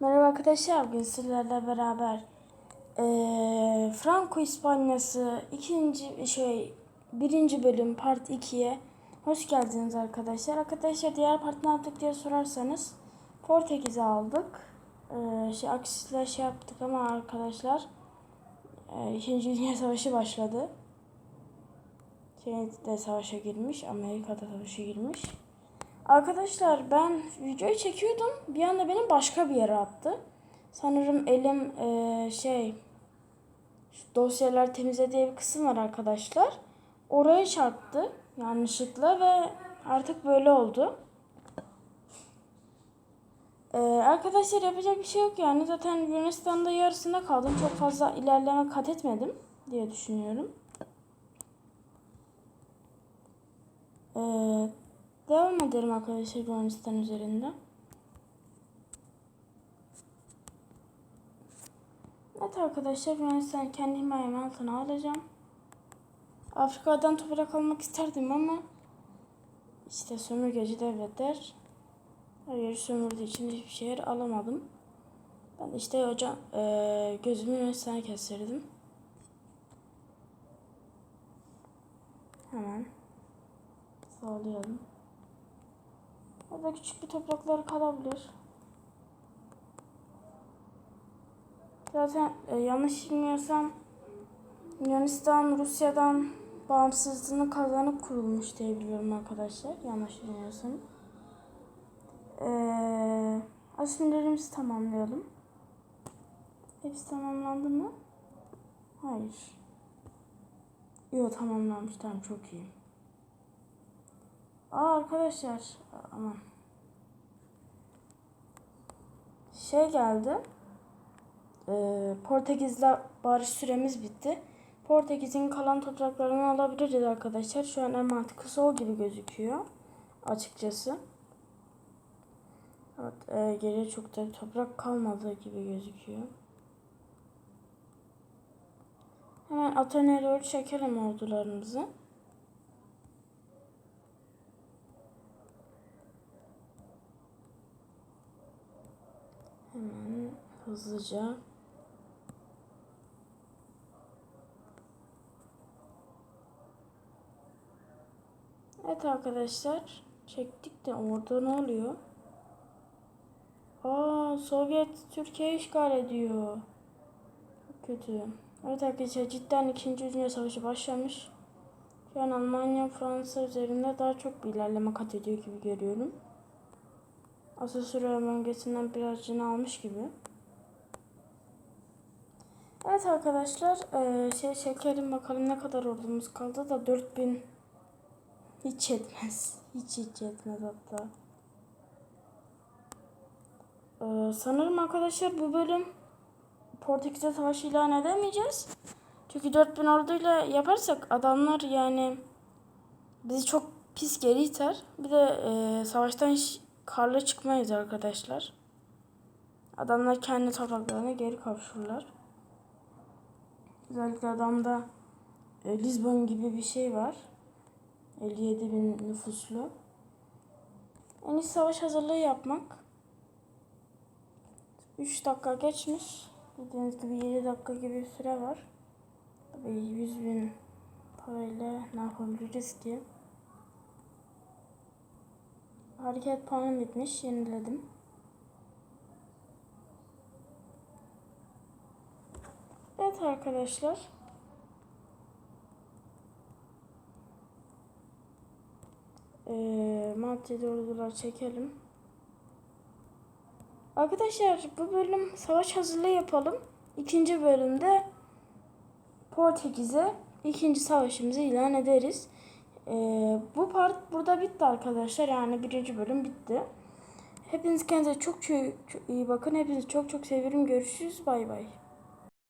Merhaba arkadaşlar, bugün sizlerle beraber eee Franco İspanyası ikinci şey birinci bölüm part 2'ye hoş geldiniz arkadaşlar. Arkadaşlar diğer part ne yaptık diye sorarsanız Portekiz'i aldık. Eee şey aksiyle şey yaptık ama arkadaşlar eee İkinci Dünya Savaşı başladı. Şey de savaşa girmiş, Amerika'da savaşa girmiş. Arkadaşlar ben videoyu çekiyordum. Bir anda beni başka bir yere attı. Sanırım elim eee, şey şu dosyalar temizle bir kısım var arkadaşlar. Oraya çarptı yanlışlıkla ve artık böyle oldu. Eee, arkadaşlar yapacak bir şey yok yani. Zaten Yunanistan'da yarısında kaldım. Çok fazla ilerleme kat etmedim diye düşünüyorum. Eee Devam edelim arkadaşlar Yunanistan üzerinde. Evet arkadaşlar Yunanistan kendi himayem altına alacağım. Afrika'dan toprak almak isterdim ama işte sömürgeci devletler her yeri sömürdüğü için hiçbir şey alamadım. Ben işte hocam eee gözümü Yunanistan'a kestirdim. Hemen sağlayalım. Orada küçük bir toprakları kalabilir. Zaten e, yanlış bilmiyorsam Yunanistan Rusya'dan bağımsızlığını kazanıp kurulmuş diye biliyorum arkadaşlar. Yanlış bilmiyorsam. Ee, asimlerimizi tamamlayalım. Hepsi tamamlandı mı? Hayır. Yok tamamlanmış. Tamam çok iyi. Aa arkadaşlar aman. Şey geldi. Ee, Portekiz'le barış süremiz bitti. Portekiz'in kalan topraklarını alabiliriz arkadaşlar. Şu an en mantıklısı o gibi gözüküyor. Açıkçası. Evet, e, geriye çok da toprak kalmadığı gibi gözüküyor. Hemen Atana'ya doğru çekelim ordularımızı. Hemen hızlıca. Evet arkadaşlar. Çektik de orada ne oluyor? Aa Sovyet Türkiye işgal ediyor. Çok kötü. Evet arkadaşlar cidden 2. Dünya Savaşı başlamış. Şu an Almanya Fransa üzerinde daha çok bir ilerleme kat ediyor gibi görüyorum. Asasura bölgesinden birazcını almış gibi. Evet arkadaşlar ee, şey çekelim bakalım ne kadar ordumuz kaldı da 4000 hiç yetmez. Hiç hiç yetmez hatta. Ee, sanırım arkadaşlar bu bölüm Portekiz'e savaş ilan edemeyeceğiz. Çünkü 4000 orduyla yaparsak adamlar yani bizi çok pis geri iter. Bir de e, savaştan hiç karla çıkmayız arkadaşlar. Adamlar kendi topraklarına geri kavuşurlar. Özellikle adamda e, Lisbon gibi bir şey var. 57 bin nüfuslu. En iyi savaş hazırlığı yapmak. 3 dakika geçmiş. Dediğiniz gibi 7 dakika gibi bir süre var. Tabii 100 bin parayla ne yapabiliriz ki? Hareket puanım bitmiş. Yeniledim. Evet arkadaşlar. Ee, maddi ordular çekelim. Arkadaşlar bu bölüm savaş hazırlığı yapalım. İkinci bölümde Portekiz'e ikinci savaşımızı ilan ederiz. Ee, bu part burada bitti arkadaşlar. Yani birinci bölüm bitti. Hepiniz kendinize çok, çok, iyi bakın. Hepinizi çok çok seviyorum. Görüşürüz. Bay bay.